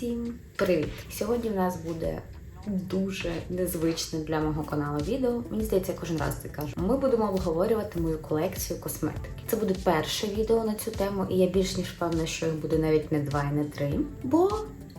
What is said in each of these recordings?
Всім привіт! Сьогодні в нас буде дуже незвичне для мого каналу відео. Мені здається, я кожен раз це кажу. Ми будемо обговорювати мою колекцію косметики. Це буде перше відео на цю тему, і я більш ніж впевнена, що їх буде навіть не два і не три. Бо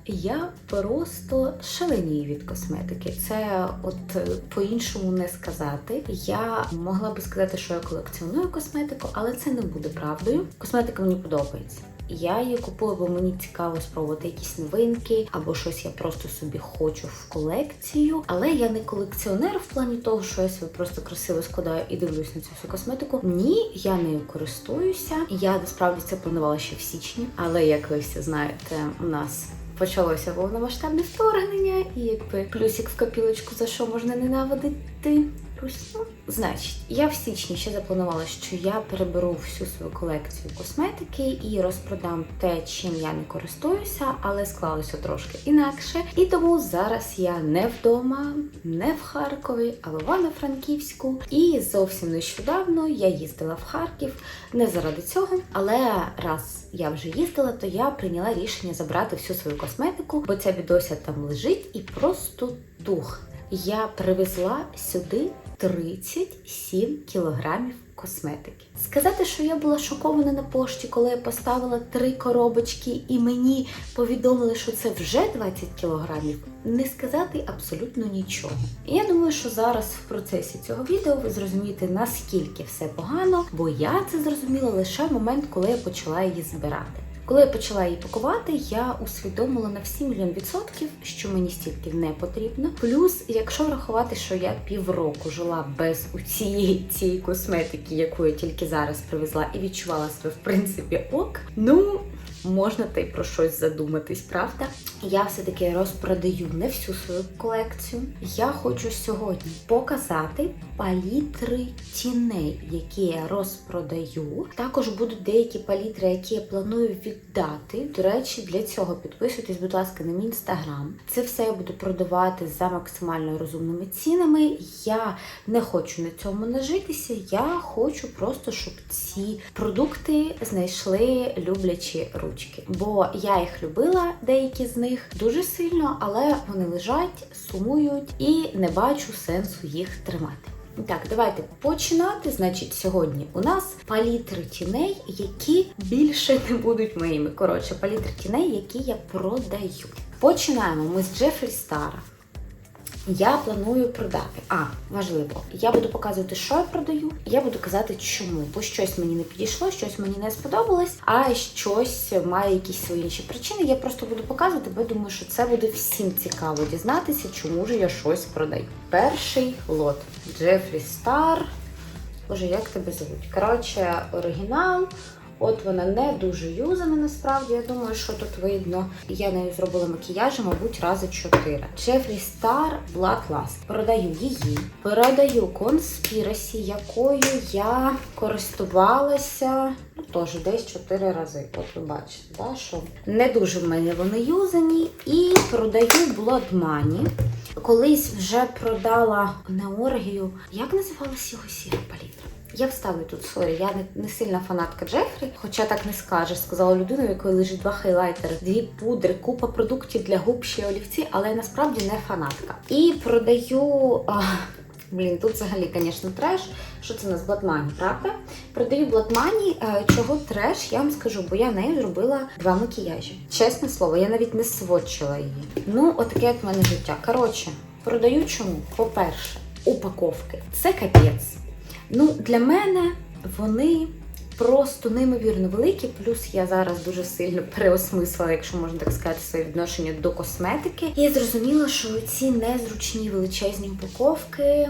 я просто шаленію від косметики. Це от е, по-іншому не сказати. Я могла би сказати, що я колекціоную косметику, але це не буде правдою. Косметика мені подобається. Я її купую, бо мені цікаво спробувати якісь новинки, або щось я просто собі хочу в колекцію. Але я не колекціонер в плані того, що я собі просто красиво складаю і дивлюсь на цю всю косметику. Ні, я нею користуюся. Я насправді це планувала ще в січні, але як ви всі знаєте, у нас. Почалося повномасштабне вторгнення, і якби плюсик в копілочку, за що можна ненавидити Русню. Значить, я в січні ще запланувала, що я переберу всю свою колекцію косметики і розпродам те, чим я не користуюся, але склалося трошки інакше. І тому зараз я не вдома, не в Харкові, а в Івано-Франківську. І зовсім нещодавно я їздила в Харків не заради цього, але раз я вже їздила, то я прийняла рішення забрати всю свою косметику, бо ця бідося там лежить і просто дух. Я привезла сюди 37 кілограмів косметики. Сказати, що я була шокована на пошті, коли я поставила три коробочки, і мені повідомили, що це вже 20 кілограмів, не сказати абсолютно нічого. Я думаю, що зараз в процесі цього відео ви зрозумієте, наскільки все погано, бо я це зрозуміла лише в момент, коли я почала її збирати. Коли я почала її пакувати, я усвідомила на всі мільйон відсотків, що мені стільки не потрібно. Плюс, якщо врахувати, що я півроку жила без цієї цієї косметики, яку я тільки зараз привезла, і відчувала себе в принципі ок, ну можна та й про щось задуматись, правда? Я все-таки розпродаю не всю свою колекцію. Я хочу сьогодні показати палітри тіней, які я розпродаю. Також будуть деякі палітри, які я планую віддати. До речі, для цього підписуйтесь, будь ласка, на мій інстаграм. Це все я буду продавати за максимально розумними цінами. Я не хочу на цьому нажитися. Я хочу просто, щоб ці продукти знайшли люблячі ручки. Бо я їх любила, деякі з них дуже сильно, але вони лежать, сумують і не бачу сенсу їх тримати. Так, давайте починати. Значить, сьогодні у нас палітри тіней, які більше не будуть моїми. Коротше, палітри тіней, які я продаю. Починаємо ми з Джефрі Стара. Я планую продати. А, важливо, я буду показувати, що я продаю, я буду казати, чому. Бо щось мені не підійшло, щось мені не сподобалось, а щось має якісь свої інші причини. Я просто буду показувати, бо думаю, що це буде всім цікаво дізнатися, чому ж я щось продаю. Перший лот Джефрі Стар. Боже, як тебе звуть? Коротше, оригінал. От вона не дуже юзана насправді. Я думаю, що тут видно. Я нею зробила макіяж, мабуть, рази чотири. Джефрі Стар Blood Lust. Продаю її. Продаю Conspiracy, якою я користувалася ну, теж десь чотири рази. От ви бачите, да, що не дуже в мене вони юзані. І продаю Blood Money. Колись вже продала Неоргію. Як називалась його сіра палітра? Я вставлю тут сорі, я не, не сильна фанатка Джефрі, хоча так не скажеш. Сказала людина, у якої лежить два хайлайтери, дві пудри, купа продуктів для губ ще олівці, але я насправді не фанатка. І продаю. А... Блін, тут взагалі, звісно, треш. Що це у нас Бладмані, правда? Продаю Бладмані. Чого треш, я вам скажу, бо я нею зробила два макіяжі. Чесне слово, я навіть не сводчила її. Ну, отаке от в мене життя. Коротше, продаю чому? По-перше, упаковки. Це капець. Ну, для мене вони просто неймовірно великі. Плюс я зараз дуже сильно переосмислила, якщо можна так сказати, своє відношення до косметики. І зрозуміла, що ці незручні величезні упаковки.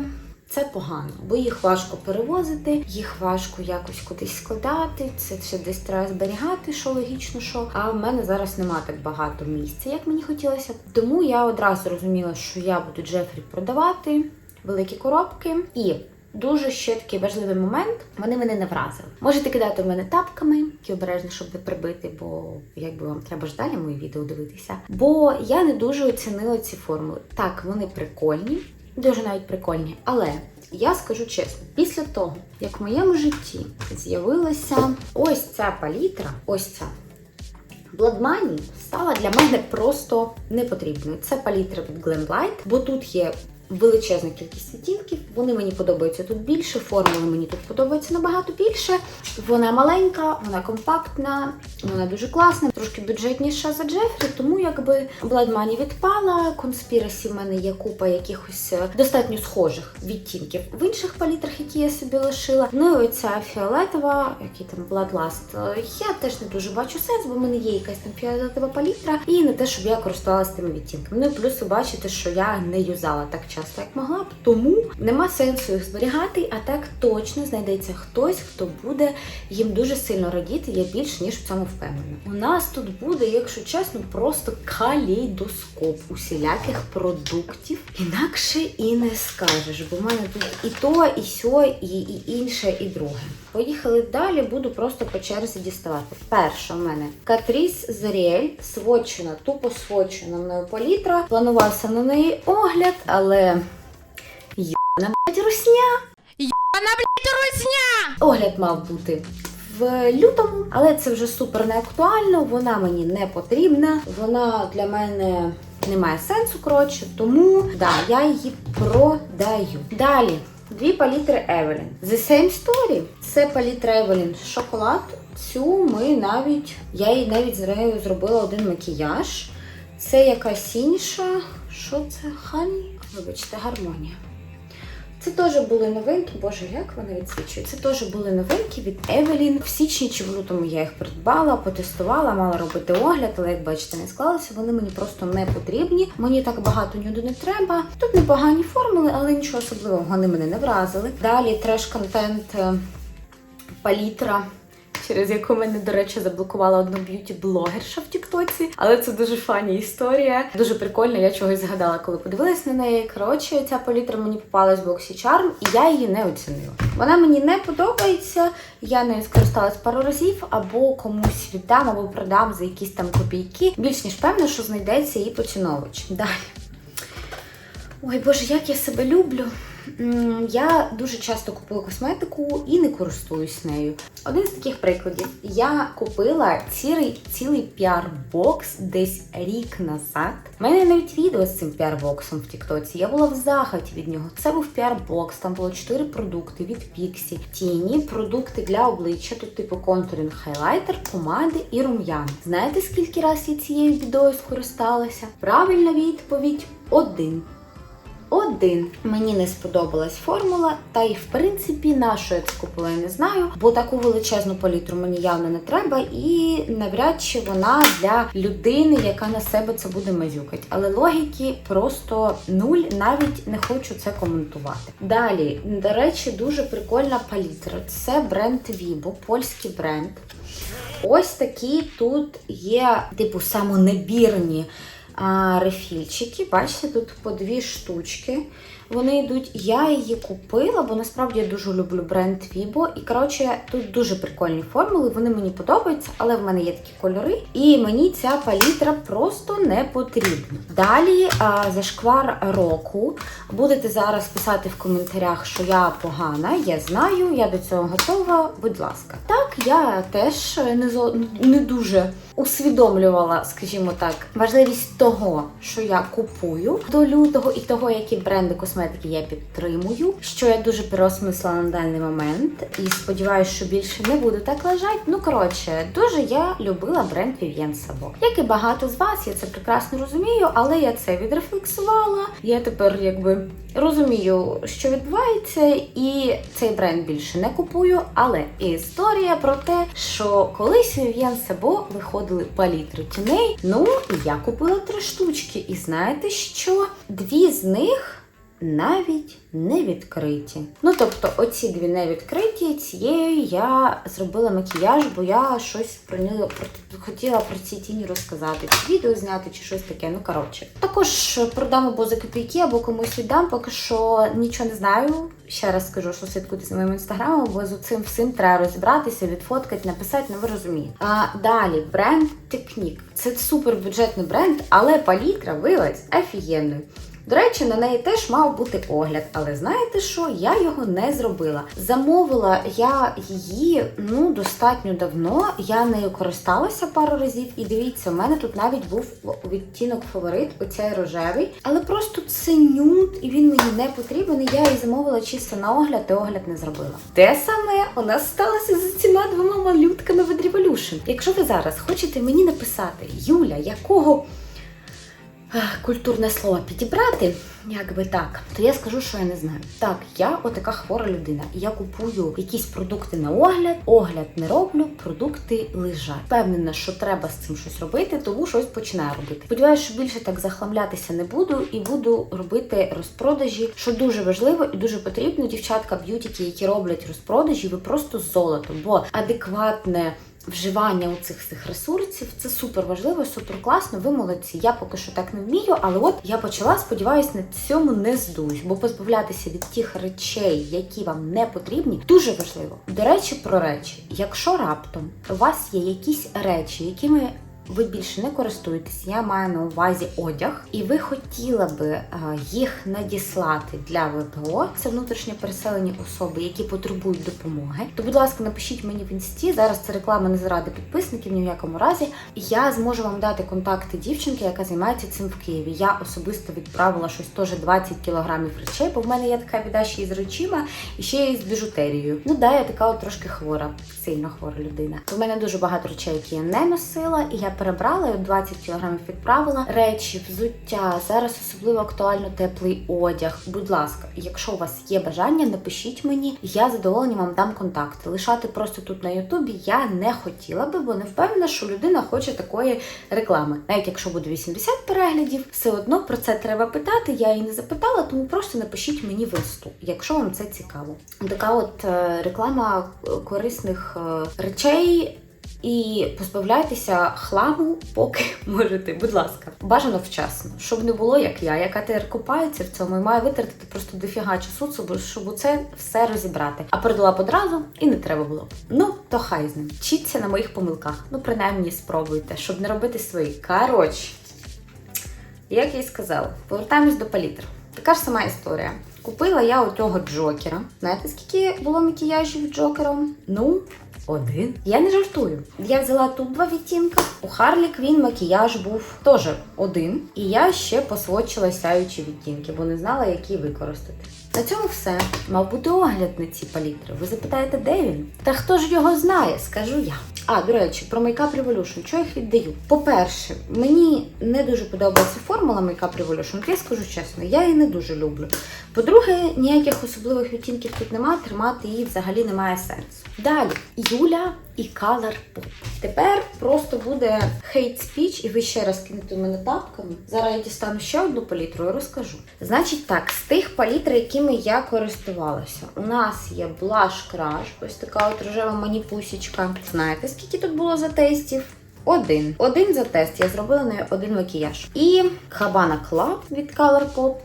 Це погано, бо їх важко перевозити, їх важко якось кудись складати. Це все десь треба зберігати, що логічно, що. А в мене зараз нема так багато місця, як мені хотілося. Тому я одразу розуміла, що я буду Джефрі продавати великі коробки і. Дуже ще такий важливий момент. Вони мене не вразили. Можете кидати в мене тапками, які обережно, щоб не прибити, бо якби вам треба ж далі мої відео дивитися. Бо я не дуже оцінила ці формули. Так, вони прикольні, дуже навіть прикольні, але. Я скажу чесно, після того, як в моєму житті з'явилася ось ця палітра, ось ця Blood стала для мене просто непотрібною. Це палітра від Glamlight, бо тут є величезна кількість відтінків. Вони мені подобаються тут більше, формули мені тут подобаються набагато більше. Вона маленька, вона компактна, вона дуже класна, трошки бюджетніша за Джефрі, тому якби Money відпала. Конспірасі в мене є купа якихось е, достатньо схожих відтінків в інших палітрах, які я собі лишила. Ну і оця фіолетова, який там Bloodlust, е, я теж не дуже бачу сенс, бо в мене є якась там фіолетова палітра, і не те, щоб я користувалася тими відтінками. Ну і плюс ви бачите, що я не юзала так часто, як могла б, тому нема сенсу їх зберігати, а так точно знайдеться хтось, хто буде їм дуже сильно радіти. Я більш ніж в цьому впевнена. У нас тут буде, якщо чесно, просто калейдоскоп усіляких продуктів. Інакше і не скажеш, бо в мене тут і то, і сьо, і, і інше, і друге. Поїхали далі, буду просто по черзі діставати. Перша в мене Катріс Зоріель, сводчена, тупо сводчена мною палітра. Планувався на неї огляд, але йона блядь, русня. Вона, блядь, русня! Огляд мав бути в лютому, але це вже супер не актуально. Вона мені не потрібна. Вона для мене не має сенсу, коротше, тому да, я її продаю. Далі. Дві палітри Evelyn. The Same Story. Це палітра Evelyn шоколад. Цю ми навіть, я їй навіть з нею зробила один макіяж. Це якась інша. Що це? Хані? Вибачте, гармонія. Це теж були новинки, боже, як вони відсвічують. Це теж були новинки від Evelyn. В січні чи в лютому я їх придбала, потестувала, мала робити огляд, але як бачите, не склалося. Вони мені просто не потрібні. Мені так багато нюду не треба. Тут непогані формули, але нічого особливого вони мене не вразили. Далі треш-контент е, палітра. Через яку мене, до речі, заблокувала одну б'юті-блогерша в Тіктоці, але це дуже фані історія. Дуже прикольно, я чогось згадала, коли подивилась на неї. Коротше, ця палітра мені попалась в BoxyCharm, і я її не оцінила. Вона мені не подобається. Я нею скористалась пару разів, або комусь віддам, або продам за якісь там копійки. Більш ніж певно, що знайдеться її поціновувач. Далі. Ой, боже, як я себе люблю. Я дуже часто купую косметику і не користуюсь нею. Один з таких прикладів. Я купила цілий, цілий піар-бокс десь рік назад. У мене навіть відео з цим піар-боксом в Тіктоці. Я була в захваті від нього. Це був піар-бокс, там було 4 продукти від Pixie. Тіні, продукти для обличчя, тут типу контуринг, хайлайтер, помади і рум'ян. Знаєте, скільки раз я цією бідою скористалася? Правильна відповідь один. Один мені не сподобалась формула, та й в принципі на що я це купила, я не знаю, бо таку величезну палітру мені явно не треба, і навряд чи вона для людини, яка на себе це буде мазюкати. Але логіки просто нуль, навіть не хочу це коментувати. Далі, до речі, дуже прикольна палітра. Це бренд Vibo, польський бренд. Ось такі тут є, типу, самонабірні рефільчики. Бачите, тут по дві штучки. Вони йдуть. Я її купила, бо насправді я дуже люблю бренд Vibo. І коротше, тут дуже прикольні формули. Вони мені подобаються, але в мене є такі кольори. І мені ця палітра просто не потрібна. Далі а, зашквар року. Будете зараз писати в коментарях, що я погана. Я знаю, я до цього готова. Будь ласка. Так, я теж не зо не дуже усвідомлювала, скажімо так, важливість того, що я купую до лютого, і того, які бренди косметики я підтримую, що я дуже переосмислила на даний момент. І сподіваюся, що більше не буду так лежати. Ну коротше, дуже я любила бренд Vivienne Sabo. Як і багато з вас, я це прекрасно розумію, але я це відрефлексувала. Я тепер якби розумію, що відбувається, і цей бренд більше не купую. Але історія про те, що колись Vivienne Sabo виходили палітри тіней. Ну, я купила три штучки. І знаєте що? Дві з них. Навіть не відкриті. Ну тобто, оці дві не відкриті, цією я зробила макіяж, бо я щось про нього хотіла про ці тіні розказати, чи відео зняти, чи щось таке. Ну коротше. Також продам або за копійки, або комусь віддам. Поки що нічого не знаю. Ще раз скажу, що слідкуйте за моїм інстаграмом, бо з цим всім треба розібратися, відфоткати, написати, ну ви розумієте. А далі бренд Technique. Це супер бюджетний бренд, але палітра виявилась офігенною. До речі, на неї теж мав бути огляд, але знаєте що? Я його не зробила. Замовила я її ну достатньо давно. Я нею користалася пару разів, і дивіться, у мене тут навіть був відтінок фаворит, оцей рожевий, але просто це нюд, і він мені не потрібен. і Я її замовила чисто на огляд, і огляд не зробила. Те саме у нас сталося з цими двома малютками від Revolution. Якщо ви зараз хочете мені написати, Юля, якого культурне слово підібрати, як би так, то я скажу, що я не знаю. Так, я отака хвора людина. Я купую якісь продукти на огляд, огляд не роблю, продукти лежать. Впевнена, що треба з цим щось робити, тому щось починаю робити. Сподіваюся, що більше так захламлятися не буду і буду робити розпродажі, що дуже важливо і дуже потрібно. Дівчатка б'ютіки, які роблять розпродажі, ви просто золото, бо адекватне. Вживання у цих цих ресурсів це супер важливо, супер класно. Ви молодці. Я поки що так не вмію, але от я почала. Сподіваюсь, на цьому не здусь, бо позбавлятися від тих речей, які вам не потрібні, дуже важливо. До речі, про речі. Якщо раптом у вас є якісь речі, якими ви більше не користуєтесь, я маю на увазі одяг, і ви хотіли би їх надіслати для ВПО, це внутрішньо переселені особи, які потребують допомоги. То, будь ласка, напишіть мені в інсті. Зараз це реклама не заради підписників, ні в якому разі. Я зможу вам дати контакти дівчинки, яка займається цим в Києві. Я особисто відправила щось теж 20 кілограмів речей, бо в мене є така біда ще й з речима, і ще й з біжутерією. Ну да, я така от трошки хвора, сильно хвора людина. У мене дуже багато речей, які я не носила, і я перебрала от 20 кілограмів відправила. Речі, взуття. Зараз особливо актуально теплий одяг. Будь ласка, якщо у вас є бажання, напишіть мені. Я з задоволенням вам дам контакти. Лишати просто тут на Ютубі я не хотіла би, бо не впевнена, що людина хоче такої реклами. Навіть якщо буде 80 переглядів, все одно про це треба питати. Я її не запитала, тому просто напишіть мені в інсту, якщо вам це цікаво. Така от е, реклама е, корисних е, речей. І позбавляйтеся хламу, поки можете. Будь ласка, бажано вчасно, щоб не було як я, яка тепер купається в цьому і має витратити просто дофіга часу, щоб- це все розібрати. А передала б одразу і не треба було. Ну то хай з ним. Вчіться на моїх помилках. Ну принаймні спробуйте, щоб не робити свої. Коротше, як я і сказала, повертаємось до палітр. Така ж сама історія. Купила я у цього Джокера. Знаєте, скільки було макіяжів Джокером? Ну, один. Я не жартую. Я взяла тут два відтінка. У Харлі Квін макіяж був теж один. І я ще посвочила сяючі відтінки, бо не знала, які використати. На цьому все. Мав бути огляд на ці палітри. Ви запитаєте, де він? Та хто ж його знає, скажу я. А, до речі, про Makeup Revolution. Чого їх віддаю? По-перше, мені не дуже подобається формула Makeup Revolution. Я скажу чесно, я її не дуже люблю. По-друге, ніяких особливих відтінків тут немає, тримати її взагалі немає сенсу. Далі, Юля і Color Pop. Тепер просто буде hate speech, і ви ще раз кинете мене тапками. Зараз я дістану ще одну палітру і розкажу. Значить так, з тих палітр, якими я користувалася, у нас є Blush Crush, ось така от рожева маніпусічка. Знаєте, скільки тут було за тестів? Один. Один за тест. Я зробила на один макіяж. І Habana Club від Colourpop.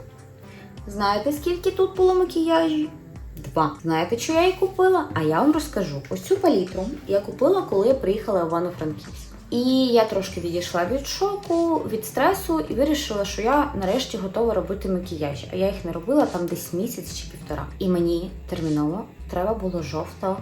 Знаєте, скільки тут було макіяжів? Два. Знаєте, що я її купила? А я вам розкажу. Ось цю палітру я купила, коли я приїхала в Івано-Франківськ. І я трошки відійшла від шоку, від стресу і вирішила, що я нарешті готова робити макіяж. А я їх не робила там десь місяць чи півтора. І мені терміново треба було жовто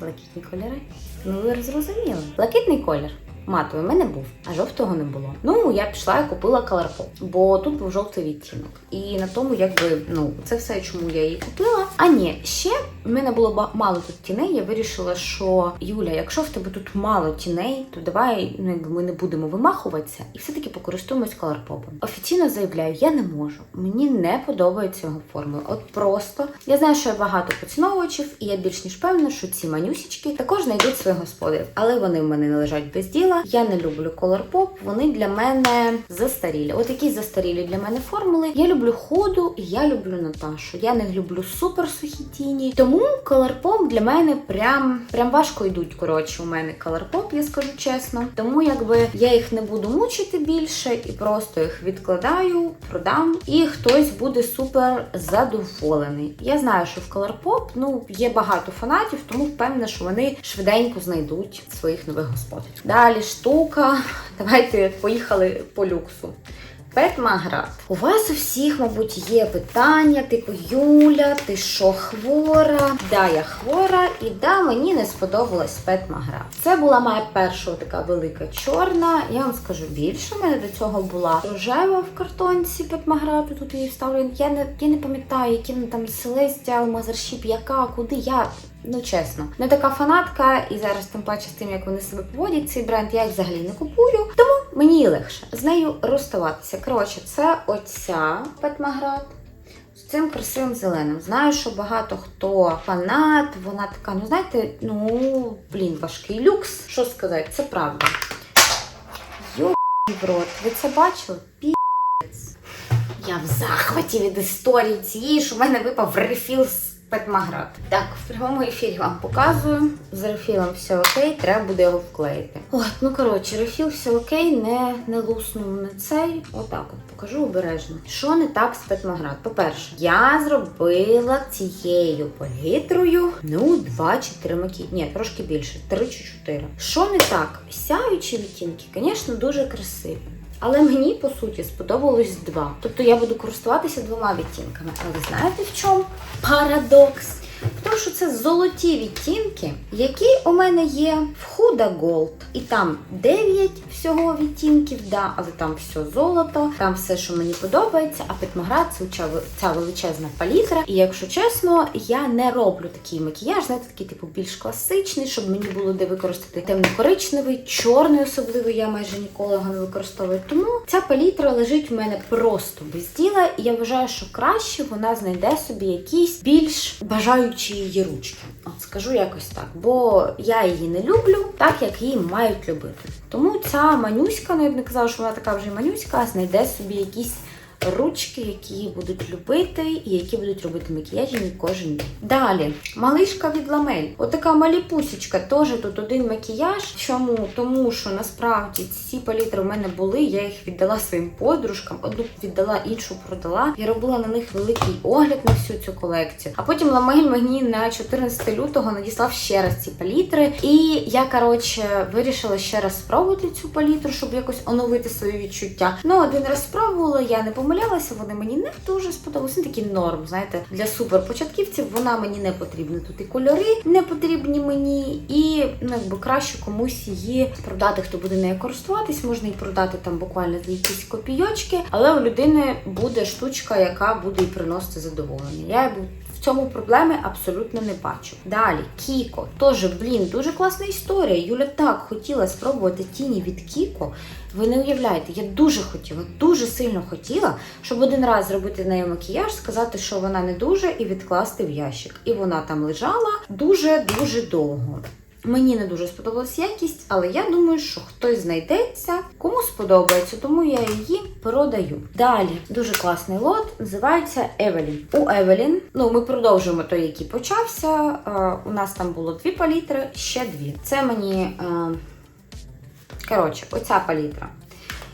блакитні кольори. Ну ви зрозуміли. Блакитний колір. Матовий в мене був, а жовтого не було. Ну, я пішла і купила Colourpop, бо тут був жовтий відтінок. І на тому, якби, ну, це все, чому я її купила. А ні, ще в мене було мало тут тіней. Я вирішила, що Юля, якщо в тебе тут мало тіней, то давай ну, ми не будемо вимахуватися і все-таки покористуємось Colourpop. Офіційно заявляю, я не можу. Мені не подобається його формула. От просто я знаю, що є багато поціновувачів, і я більш ніж певна, що ці манюсічки також знайдуть своїх господарів, але вони в мене не лежать без діла. Я не люблю Colourpop, вони для мене застарілі. От які застарілі для мене формули. Я люблю ходу, і я люблю Наташу. Я не люблю супер сухі тіні. Тому Colourpop для мене прям прям важко йдуть. Коротше, у мене Colourpop, я скажу чесно. Тому якби я їх не буду мучити більше і просто їх відкладаю, продам, і хтось буде супер задоволений. Я знаю, що в Colourpop ну є багато фанатів, тому впевнена, що вони швиденько знайдуть своїх нових господарів. Далі штука. Давайте поїхали по люксу. Петмаград. У вас у всіх, мабуть, є питання, типу Юля, ти що хвора? Да, я хвора, і да, мені не сподобалась Петмаград. Це була моя перша така велика чорна. Я вам скажу більше. У мене до цього була рожева в картонці Петмаграду. Тут її вставлю. Я не, я не пам'ятаю, які там Celestial, Mothership, яка, куди я. Ну чесно, не така фанатка, і зараз тим паче з тим, як вони себе поводять, цей бренд я їх взагалі не купую. Тому мені легше з нею розставатися. Коротше, це оця Петмаград. З цим красивим зеленим. Знаю, що багато хто фанат, вона така, ну знаєте, ну блін, важкий люкс. Що сказати, це правда. Йо в рот. Ви це бачили? Піц. Я в захваті від історії цієї, що в мене випав рефіл з Петмаград. Так, в прямому ефірі вам показую. З рефілом все окей, треба буде його вклеїти. От, ну коротше, рефіл все окей, не, не луснув на цей. Отак от покажу обережно. Що не так з Петмаград? По-перше, я зробила цією палітрою, ну, два чи три макі. Ні, трошки більше, три чи чотири. Що не так? Сяючі відтінки, звісно, дуже красиві. Але мені по суті сподобалось два. Тобто я буду користуватися двома відтінками. Але знаєте в чому парадокс? Що це золоті відтінки, які у мене є в Huda Gold. І там 9 всього відтінків, да, але там все золото, там все, що мені подобається. А Петмоград це ця, величезна палітра. І якщо чесно, я не роблю такий макіяж, знаєте, такий типу більш класичний, щоб мені було де використати темно-коричневий, чорний особливо я майже ніколи його не використовую. Тому ця палітра лежить в мене просто без діла, і я вважаю, що краще вона знайде собі якісь більш бажаючі її ручки. От скажу якось так, бо я її не люблю, так як її мають любити. Тому ця манюська, ну я б не казала, що вона така вже манюська, знайде собі якісь ручки, які будуть любити, і які будуть робити макіяж кожен день. Далі, малишка від ламель. Отака маліпусічка, теж тут один макіяж. Чому? Тому що насправді ці палітри в мене були, я їх віддала своїм подружкам, одну віддала, іншу продала. Я робила на них великий огляд на всю цю колекцію. А потім ламель мені на 14 лютого надіслав ще раз ці палітри. І я, коротше, вирішила ще раз спробувати цю палітру, щоб якось оновити свої відчуття. Ну, один раз спробувала, я не помилялася, вони мені не дуже сподобалися. Вони такі норм, знаєте, для суперпочатківців вона мені не потрібна. Тут і кольори не потрібні мені, і ну, якби краще комусь її продати, хто буде нею користуватись, можна і продати там буквально за якісь копійочки, але у людини буде штучка, яка буде і приносити задоволення. Я цьому проблеми абсолютно не бачу. Далі, Кіко. Теж, блін, дуже класна історія. Юля так хотіла спробувати тіні від Кіко. Ви не уявляєте, я дуже хотіла, дуже сильно хотіла, щоб один раз зробити нею макіяж, сказати, що вона не дуже, і відкласти в ящик. І вона там лежала дуже-дуже довго. Мені не дуже сподобалась якість, але я думаю, що хтось знайдеться, кому сподобається, тому я її продаю. Далі дуже класний лот, називається Евелін. У Евелін, ну ми продовжуємо той, який почався. Е, у нас там було дві палітри, ще дві. Це мені. Е, коротше, оця палітра.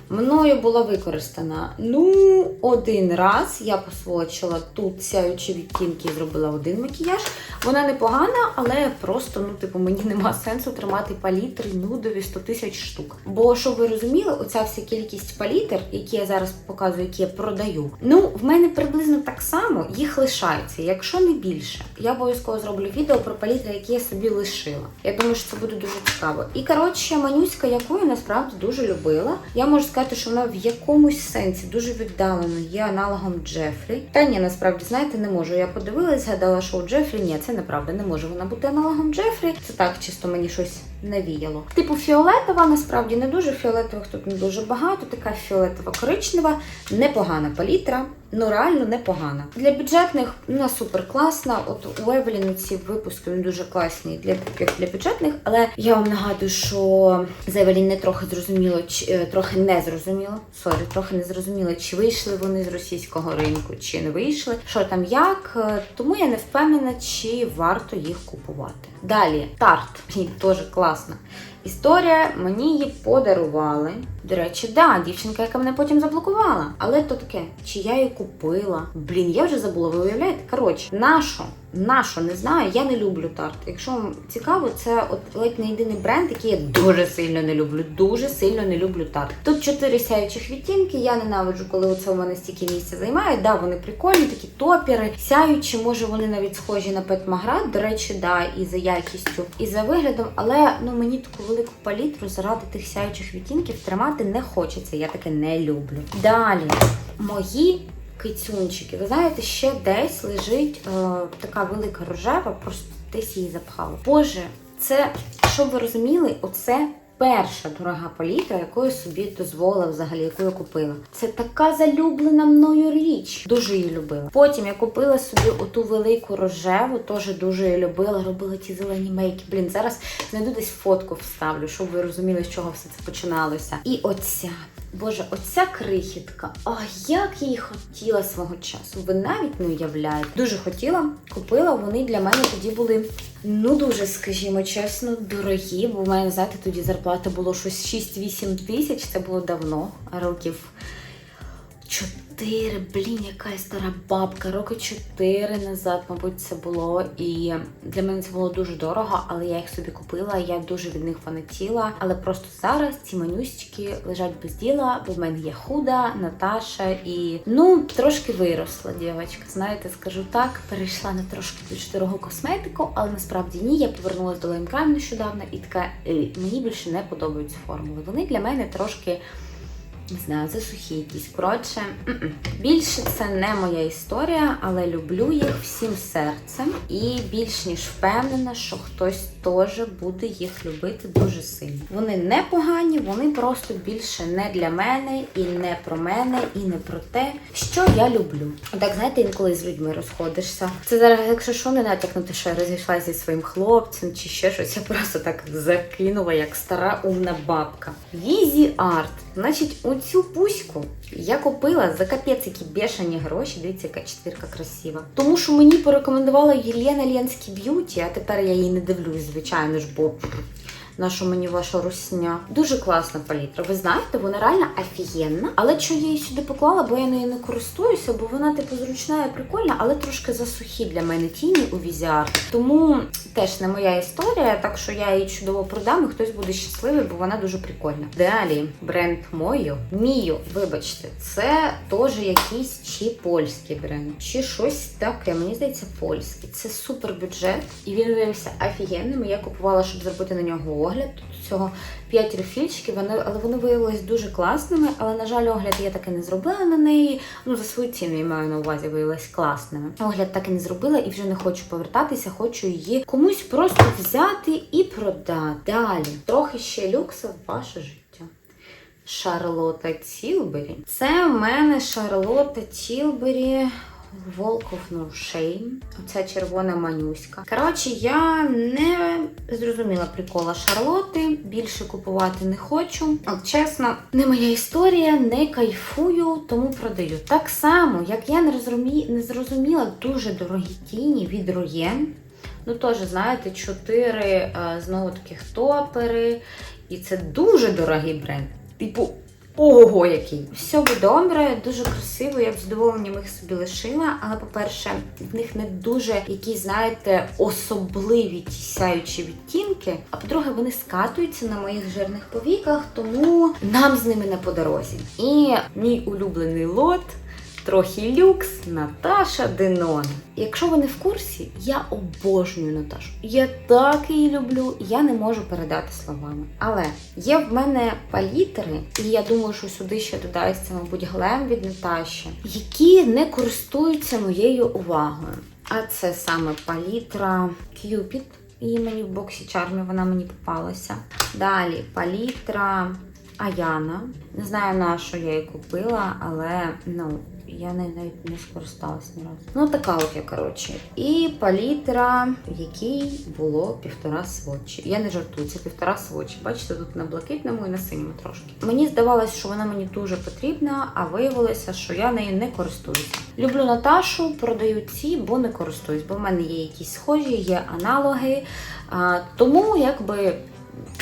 Мною була використана ну один раз. Я посвочила тут сяючі відтінки і зробила один макіяж. Вона непогана, але просто, ну, типу, мені нема сенсу тримати палітри нудові 100 тисяч штук. Бо, щоб ви розуміли, оця вся кількість палітр, які я зараз показую, які я продаю, ну, в мене приблизно так само їх лишається, якщо не більше. Я обов'язково зроблю відео про палітри, які я собі лишила. Я думаю, що це буде дуже цікаво. І коротше, манюська, яку я насправді дуже любила. Я можу сказати, що вона в якомусь сенсі дуже віддалено є аналогом Джефрі. Та ні, насправді, знаєте, не можу. Я подивилась, згадала, що у Джефрі ні, це неправда, не може вона бути аналогом Джефрі. Це так, чисто мені щось навіяло. Типу фіолетова, насправді не дуже фіолетових тут не дуже багато. Така фіолетова коричнева, непогана палітра. Ну реально непогана. Для бюджетних вона супер класна. От у Евеліни ці випуски вони дуже класні для таких для бюджетних. Але я вам нагадую, що з Евелін не трохи зрозуміло, чи е, трохи не зрозуміло. Сорі, трохи не зрозуміло, чи вийшли вони з російського ринку, чи не вийшли. Що там як. Е, Тому я не впевнена, чи варто їх купувати. Далі тарт. Блін, теж класна. Історія мені її подарували. До речі, да, дівчинка, яка мене потім заблокувала. Але то таке, чи я її купила? Блін, я вже забула, ви уявляєте? Коротше, нашу На що не знаю, я не люблю тарт. Якщо вам цікаво, це от ледь не єдиний бренд, який я дуже сильно не люблю. Дуже сильно не люблю тарт. Тут чотири сяючих відтінки. Я ненавиджу, коли оце у мене стільки місця займає. Да, вони прикольні, такі топери, сяючі. Може вони навіть схожі на Петмаград. До речі, да, і за якістю, і за виглядом. Але ну мені таку велику палітру заради тих сяючих відтінків тримати не хочеться. Я таке не люблю. Далі мої кицюнчики. Ви знаєте, ще десь лежить е, така велика рожева, просто десь її запхала. Боже, це, щоб ви розуміли, оце. Перша дорога палітра, яку я собі дозволила взагалі, яку я купила. Це така залюблена мною річ. Дуже її любила. Потім я купила собі оту велику рожеву, теж дуже її любила, робила ті зелені мейки. Блін, зараз знайду десь фотку вставлю, щоб ви розуміли, з чого все це починалося. І оця. Боже, оця крихітка. А як я її хотіла свого часу. Ви навіть не уявляєте. Дуже хотіла, купила. Вони для мене тоді були ну дуже, скажімо чесно, дорогі. Бо в мене, знаєте, тоді зарплата було щось 6-8 тисяч. Це було давно, років. Чотири, блін, яка стара бабка, роки чотири назад, мабуть, це було. І для мене це було дуже дорого, але я їх собі купила. Я дуже від них фанатіла. Але просто зараз ці манюсечки лежать без діла, бо в мене є худа, Наташа і ну трошки виросла дівчинка. Знаєте, скажу так, перейшла на трошки більш дорогу косметику, але насправді ні. Я повернулася до Лаймкрайм нещодавно і така «Е, мені більше не подобаються формули. Вони для мене трошки не знаю, засухі якісь. Коротше, більше це не моя історія, але люблю їх всім серцем і більш ніж впевнена, що хтось теж буде їх любити дуже сильно. Вони не погані, вони просто більше не для мене і не про мене, і не про те, що я люблю. Так, знаєте, інколи з людьми розходишся. Це зараз, якщо що, не натяк на те, що я розійшлася зі своїм хлопцем чи ще щось, я просто так закинула, як стара умна бабка. Візі арт. Значить, оцю пуську я купила за капець які бешені гроші. Дивіться, яка четвірка красива. Тому що мені порекомендувала Єлена Ленський б'юті, а тепер я її не дивлюсь, звичайно ж, бо на що мені ваша русня. Дуже класна палітра. Ви знаєте, вона реально офігенна. Але що я її сюди поклала, бо я нею не користуюся, бо вона типу зручна і прикольна, але трошки засухі для мене тіні у візіар. Тому теж не моя історія, так що я її чудово продам, і хтось буде щасливий, бо вона дуже прикольна. Далі бренд Мою. Мію, вибачте, це теж якийсь чи польський бренд, чи щось таке. Мені здається, польський. Це супер бюджет, і він виявився офігенним. Я купувала, щоб зробити на нього огляд. Тут всього 5 рефільчиків, вони, але вони виявилися дуже класними. Але, на жаль, огляд я таки не зробила на неї. Ну, за свою ціну я маю на увазі, виявилися класними. Огляд так і не зробила і вже не хочу повертатися, хочу її комусь просто взяти і продати. Далі, трохи ще люксу в ваше життя. Шарлота Тілбері. Це в мене Шарлота Тілбері. Walk of No Shame. Оця червона манюська. Коротше, я не зрозуміла прикола Шарлоти. Більше купувати не хочу. От чесно, не моя історія, не кайфую, тому продаю. Так само, як я не, розумі... не зрозуміла дуже дорогі тіні від Роєн. Ну, теж, знаєте, чотири е, знову таких топери. І це дуже дорогий бренд. Типу, ого, який. Все буде добре, дуже красиво, я б задоволенням їх собі лишила. Але, по-перше, в них не дуже якісь, знаєте, особливі ті сяючі відтінки. А по-друге, вони скатуються на моїх жирних повіках, тому нам з ними не по дорозі. І мій улюблений лот. Трохи люкс, Наташа Денон. Якщо ви не в курсі, я обожнюю Наташу. Я так її люблю, я не можу передати словами. Але є в мене палітри, і я думаю, що сюди ще додається, мабуть, глем від Наташі, які не користуються моєю увагою. А це саме палітра Cupid. Її мені в боксі чармі вона мені попалася. Далі палітра Аяна. Не знаю на що я її купила, але ну. Я нею навіть не скористалась ні разу. Ну, така от я, коротше. І палітра, в якій було півтора сводчі. Я не жартую, це півтора сводчі. Бачите, тут на блакитному і на синьому трошки. Мені здавалось, що вона мені дуже потрібна, а виявилося, що я нею не користуюся. Люблю Наташу, продаю ці, бо не користуюсь, бо в мене є якісь схожі, є аналоги. А, тому якби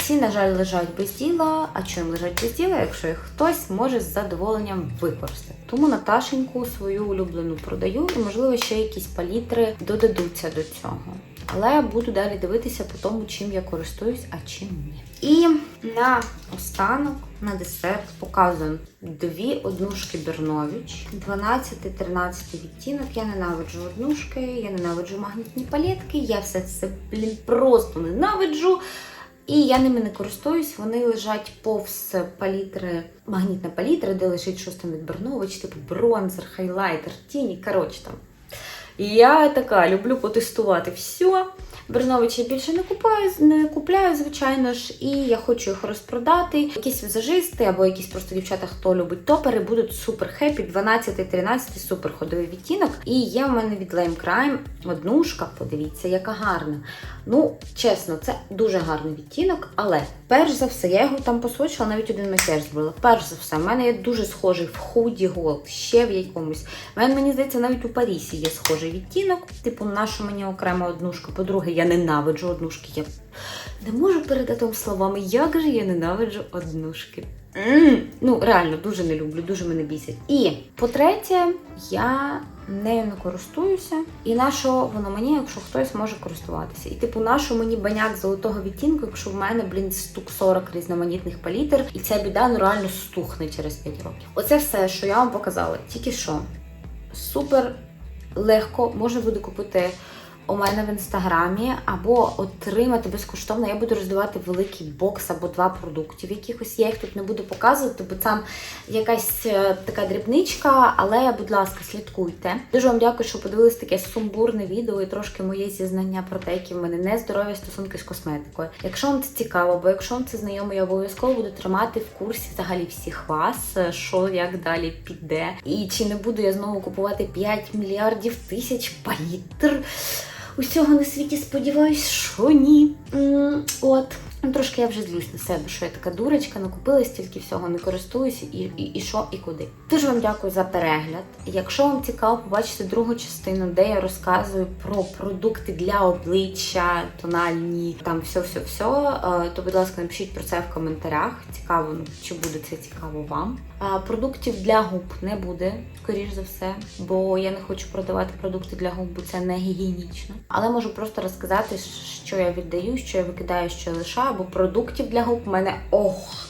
ці, на жаль, лежать без діла. А чому лежать без діла, якщо їх хтось може з задоволенням використати? Тому Наташеньку свою улюблену продаю, і можливо ще якісь палітри додадуться до цього. Але буду далі дивитися по тому, чим я користуюсь, а чим ні. І на останок, на десерт, показую дві однушки Берновіч, 12-13 відтінок. Я ненавиджу однушки, я ненавиджу магнітні палетки, я все це, блін, просто ненавиджу. І я ними не користуюсь, вони лежать повз палітри, магнітна палітра, де лежить щось там від типу бронзер, хайлайтер, тіні, коротше там. І я така люблю потестувати все. Бернович я більше не купую, не купляю, звичайно ж, і я хочу їх розпродати. Якісь візажисти або якісь просто дівчата, хто любить топери, будуть супер хеппі. 12-13 супер ходовий відтінок. І є в мене від Lame Crime однушка. Подивіться, яка гарна. Ну, чесно, це дуже гарний відтінок, але перш за все, я його там посочила, навіть один макіяж зробила. Перш за все, в мене є дуже схожий в худі голд, ще в якомусь. В мене, мені здається, навіть у Парісі є схожий відтінок. Типу, наша мені окрема однушка. По-друге, я ненавиджу однушки. Я не можу передати вам словами, як же я ненавиджу однушки. М, Ну, реально, дуже не люблю, дуже мене бісять. І по-третє, я нею не користуюся. І на що воно мені, якщо хтось може користуватися? І типу, на що мені баняк золотого відтінку, якщо в мене, блін, стук 40 різноманітних палітр, і ця біда ну реально стухне через 5 років. Оце все, що я вам показала, тільки що. Супер легко можна буде купити у мене в інстаграмі або отримати безкоштовно. Я буду роздавати великий бокс або два продуктів. Якихось я їх тут не буду показувати, бо там якась е, така дрібничка. Але, будь ласка, слідкуйте. Дуже вам дякую, що подивились таке сумбурне відео і трошки моє зізнання про те, які в мене нездорові стосунки з косметикою. Якщо вам це цікаво, бо якщо вам це знайомо, я обов'язково буду тримати в курсі взагалі всіх вас, е, що як далі піде. І чи не буду я знову купувати 5 мільярдів тисяч палітр усього на світі сподіваюсь, що ні. От. Ну, трошки я вже злюсь на себе, що я така дурочка, накупила стільки всього, не користуюся і, і, і що, і куди. Дуже вам дякую за перегляд. Якщо вам цікаво побачити другу частину, де я розказую про продукти для обличчя, тональні, там все-все-все, е, то, будь ласка, напишіть про це в коментарях. Цікаво, ну, чи буде це цікаво вам. А продуктів для губ не буде, скоріш за все, бо я не хочу продавати продукти для губ, бо це не гігієнічно. Але можу просто розказати, що я віддаю, що я викидаю, що я лишаю, бо продуктів для губ в мене ох.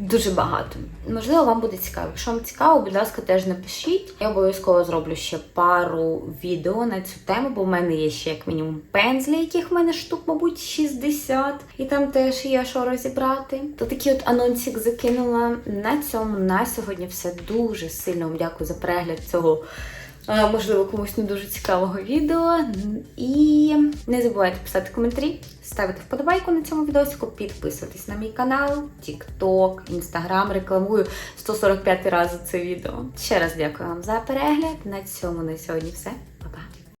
Дуже багато. Можливо, вам буде цікаво. Якщо вам цікаво, будь ласка, теж напишіть. Я обов'язково зроблю ще пару відео на цю тему, бо в мене є ще як мінімум пензлі, яких в мене штук, мабуть, 60. І там теж є що розібрати. То такий от анонсик закинула. На цьому на сьогодні все дуже сильно вам дякую за перегляд цього. Можливо, комусь не дуже цікавого відео. І не забувайте писати коментарі, ставити вподобайку на цьому відосику, підписуватись на мій канал, TikTok, Instagram. Рекламую 145 разів це відео. Ще раз дякую вам за перегляд. На цьому на сьогодні все.